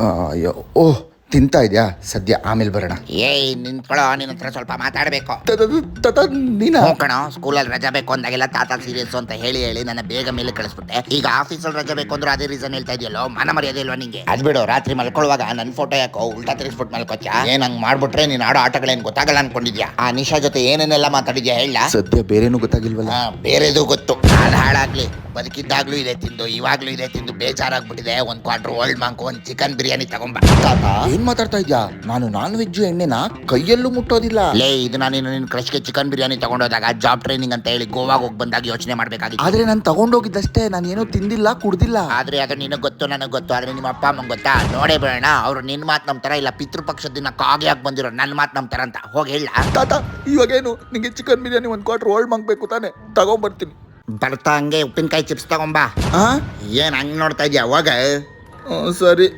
ಅಯ್ಯೋ ಓಹ್ ತಿಂತಾ ಇದೆಯಾ? ಸದ್ಯ ಆಮೇಲೆ ಬರೋಣ. ಏಯ್ ನಿಂತ್ಕೊಳ್ಳೋ ನಿನ್ನ ಹತ್ರ ಸ್ವಲ್ಪ ಮಾತಾಡಬೇಕು. ನೀನಾ? ಹ್ಞೂ ಕಣೋ ಸ್ಕೂಲಲ್ಲಿ ರಜಾ ಬೇಕು ಅಂದಾಗೆಲ್ಲ ತಾತ ಸೀರಿಯಸ್ ಅಂತ ಹೇಳಿ ಹೇಳಿ ನನ್ನ ಬೇಗ ಮೇಲೆ ಕಳಿಸ್ಬಿಟ್ಟೆ. ಈಗ ಆಫೀಸಲ್ಲಿ ರಜಾ ಬೇಕು ಅಂದ್ರೆ ಅದೇ ರೀಸನ್ ಹೇಳ್ತಾ ಇದೆಯಲ್ಲೋ ಮನ ಮರ್ಯಾದೆ ಇಲ್ವಾ ನಿಂಗೆ? ಅದ್ ಬಿಡು ರಾತ್ರಿ ಮಲ್ಕೊಳ್ಳುವಾಗ ನನ್ನ ಫೋಟೋ ಯಾಕೋ ಉಲ್ಟಾ ತಿರ್ಸ್ಬಿಟ್ಟು ಮಲ್ಕೋಚ ಏನ್ ಹಂಗ್ ಮಾಡ್ಬಿಟ್ರೆ ನೀನ್ ಆಡೋ ಆಟಗಳೇನ್ ಗೊತ್ತಾಗಲ್ಲ ಅನ್ಕೊಂಡಿದ್ಯಾ? ಆ ನಿಶಾ ಜೊತೆ ಏನೇನೆಲ್ಲ ಮಾತಾಡಿದ್ಯಾ ಹೇಳ ಸದ್ಯ ಬೇರೇನು ಗೊತ್ತಾಗಿಲ್ವಲ್ಲ. ಬೇರೆದು ಗೊತ್ತು. ಬದುಕಿದ್ದಾಗ್ಲೂ ಇದೆ ತಿಂದು ಇವಾಗ್ಲೂ ಇದೆ ತಿಂದು ಬೇಜಾರಾಗ್ಬಿಟ್ಟಿದೆ. ಒಂದ್ ಕ್ವಾರ್ಟರ್ ಓಲ್ಡ್ ಮಾಂಕ್ ಒಂದ್ ಚಿಕನ್ ಬಿರಿಯಾನಿ ತಗೊಂಬ. ತಾತ ಏನ್ ಮಾತಾಡ್ತಾ ಇದ್ಯಾ? ನಾನು ನಾನ್ ವೆಜ್ ಎಣ್ಣೆನ ಕೈಯಲ್ಲೂ ಮುಟ್ಟೋದಿಲ್ಲ. ಲೇ ಇದು ನಾನು ನಿನ್ನ ಕ್ರಶ್ಗೆ ಚಿಕನ್ ಬಿರಿಯಾನಿ ತಗೊಂಡೋದಾಗ ಜಾಬ್ ಟ್ರೈನಿಂಗ್ ಅಂತ ಹೇಳಿ ಗೋವಾಗ ಹೋಗಿ ಬಂದಾಗ ಯೋಚನೆ ಮಾಡ್ಬೇಕಾಗಿತ್ತು. ಆದ್ರೆ ನಾನು ತಗೊಂಡೋಗಿದ್ದಷ್ಟೇ ನಾನು ಏನೋ ತಿಂದಿಲ್ಲ ಕುಡ್ದಿಲ್ಲ. ಆದ್ರೆ ಅದು ನಿನಗೆ ಗೊತ್ತು ನನಗೆ ಗೊತ್ತು ಆದ್ರೆ ನಿಮ್ಮ ಅಪ್ಪ ಅಮ್ಮಂಗೆ ಗೊತ್ತಾ? ನೋಡೇ ಬೇಡ ಅವ್ರು ನಿನ್ನ ಮಾತು ತರ ಇಲ್ಲ ಪಿತೃಪಕ್ಷದ ದಿನ ಕಾಗೆ ಆಗಿ ಬಂದಿರೋ ನನ್ನ ಮಾತು ತರ ಅಂತ? ಹೋಗಿ ಹೇಳ. ತಾತ ಇವಾಗೇನು ನಿಂಗೆ ಚಿಕನ್ ಬಿರಿಯಾನಿ ಒಂದ್ ಕ್ವಾರ್ಟರ್ ಓಲ್ಡ್ ಮಾಡ್ಬೇಕು ತಾನೆ? ತಗೊಂಬರ್ತೀನಿ. ಬರ್ತಾ ಹಂಗೆ ಉಪ್ಪಿನಕಾಯಿ ಚಿಪ್ಸ್ ತಗೊಂಬಾ. ಏನು ಏನ್ ಹಂಗ್ ನೋಡ್ತಾ ಇದ್ಯಾ? ಅವಾಗ ಸರಿ.